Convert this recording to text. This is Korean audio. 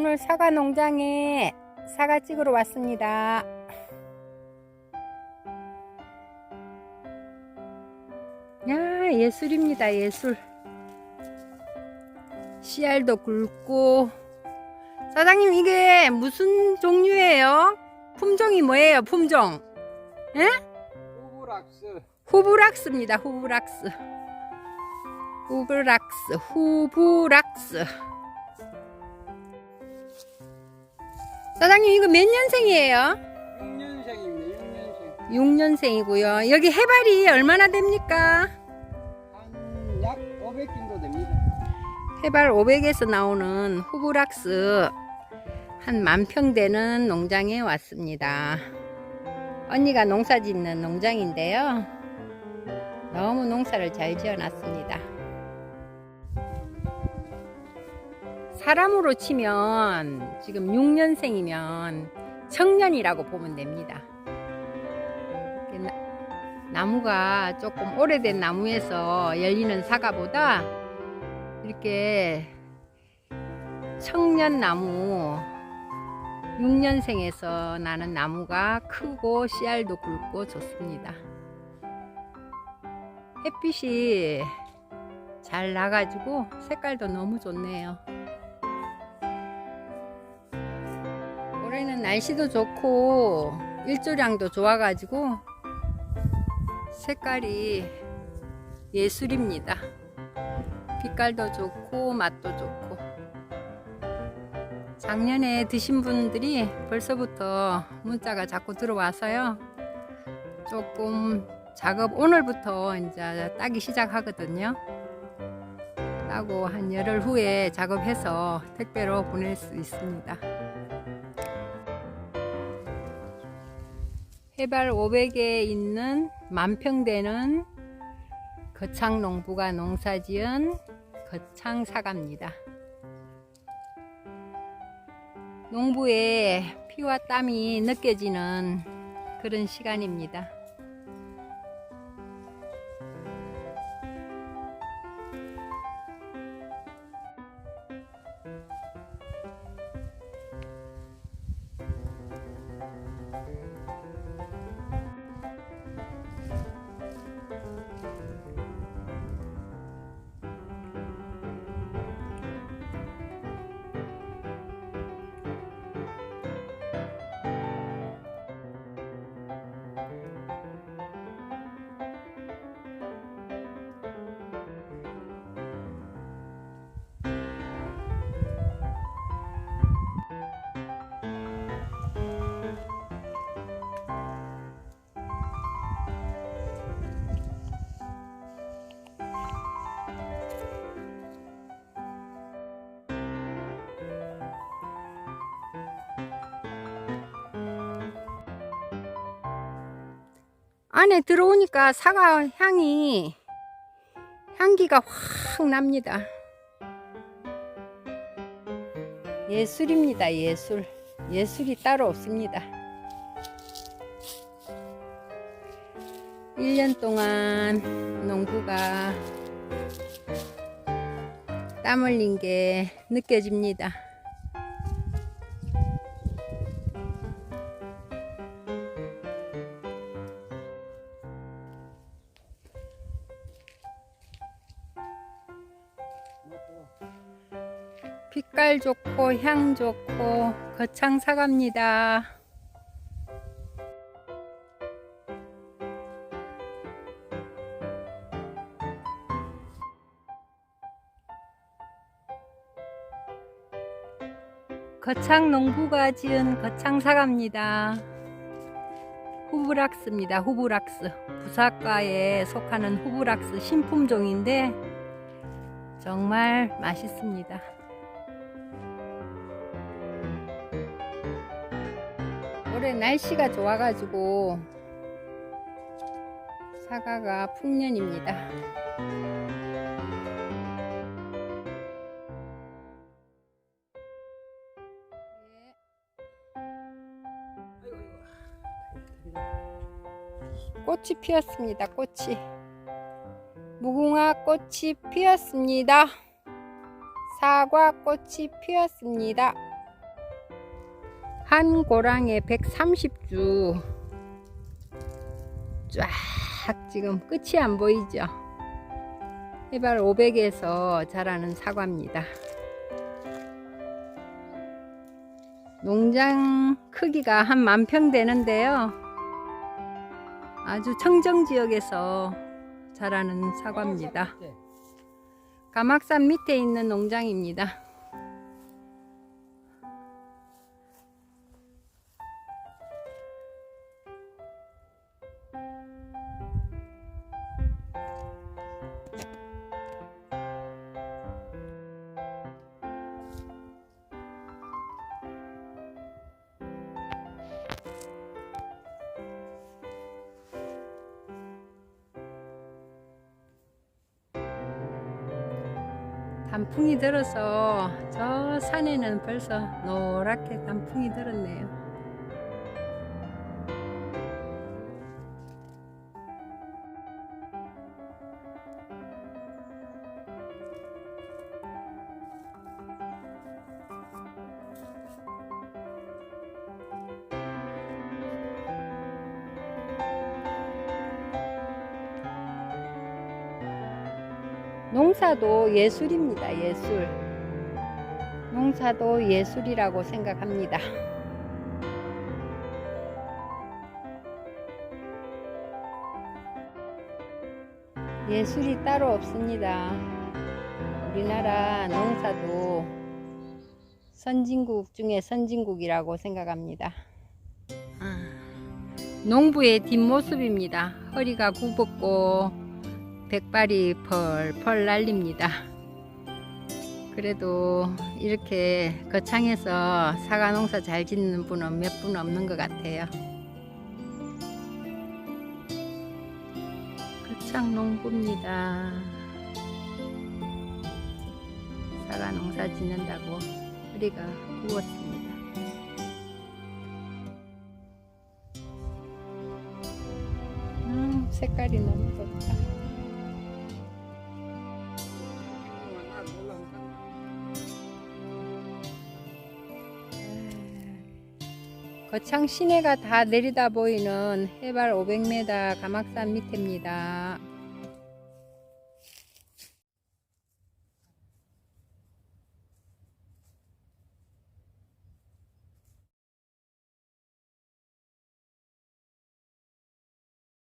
오늘 사과 농장에 사과 찍으러 왔습니다. 야, 예술입니다, 예술. 씨알도 굵고. 사장님, 이게 무슨 종류예요? 품종이 뭐예요, 품종? 예? 호브락스 후브락스입니다, 후브락스. 후브락스, 후브락스. 사장님, 이거 몇 년생이에요? 6년생입니다 6년생 6년생이고요. 여기 해발이 얼마나 됩니까? 한 약 500 정도 됩니다 해발 500에서 나오는 후브락스 한 만평 되는 농장에 왔습니다. 언니가 농사 짓는 농장인데요. 너무 농사를 잘 지어 놨습니다. 사람으로 치면 지금 6년생이면 청년이라고 보면 됩니다. 나무가 조금 오래된 나무에서 열리는 사과보다 이렇게 청년 나무 6년생에서 나는 나무가 크고 씨알도 굵고 좋습니다. 햇빛이 잘 나가지고 색깔도 너무 좋네요. 날씨도 좋고 일조량도 좋아가지고 색깔이 예술입니다. 빛깔도 좋고 맛도 좋고. 작년에 드신 분들이 벌써부터 문자가 자꾸 들어와서요. 조금 작업 오늘부터 이제 따기 시작하거든요. 따고 한 열흘 후에 작업해서 택배로 보낼 수 있습니다 해발 500에 있는 만평되는 거창 농부가 농사지은 거창 사과입니다. 농부의 피와 땀이 느껴지는 그런 시간입니다. 안에 들어오니까 사과 향이 향기가 확 납니다. 예술입니다, 예술. 예술이 따로 없습니다. 1년 동안 농부가 땀 흘린 게 느껴집니다. 빛깔 좋고 향 좋고 거창 사과입니다. 거창 농부가 지은 거창 사과입니다. 후브락스입니다. 후브락스. 부사과에 속하는 후브락스 신품종인데 정말 맛있습니다. 올해 날씨가 좋아가지고 사과가 풍년입니다. 꽃이 피었습니다. 꽃이 무궁화 꽃이 피었습니다. 사과 꽃이 피었습니다. 한 고랑에 130주 쫙 지금 끝이 안 보이죠. 해발 500에서 자라는 사과입니다. 농장 크기가 한 만평 되는데요. 아주 청정 지역에서 자라는 사과입니다. 가막산 밑에 있는 농장입니다. 단풍이 들어서 저 산에는 벌써 노랗게 단풍이 들었네요. 농사도 예술입니다. 예술. 농사도 예술이라고 생각합니다. 예술이 따로 없습니다. 우리나라 농사도 선진국 중에 선진국이라고 생각합니다. 아, 농부의 뒷모습입니다. 허리가 굽었고 백발이 펄펄 날립니다. 그래도 이렇게 거창해서 사과 농사 잘 짓는 분은 몇 분 없는 것 같아요. 거창 농부입니다. 사과 농사 짓는다고 허리가 구웠습니다. 음, 색깔이 너무 좋다. 거창 시내가 다 내리다 보이는 해발 500m 가막산 밑입니다.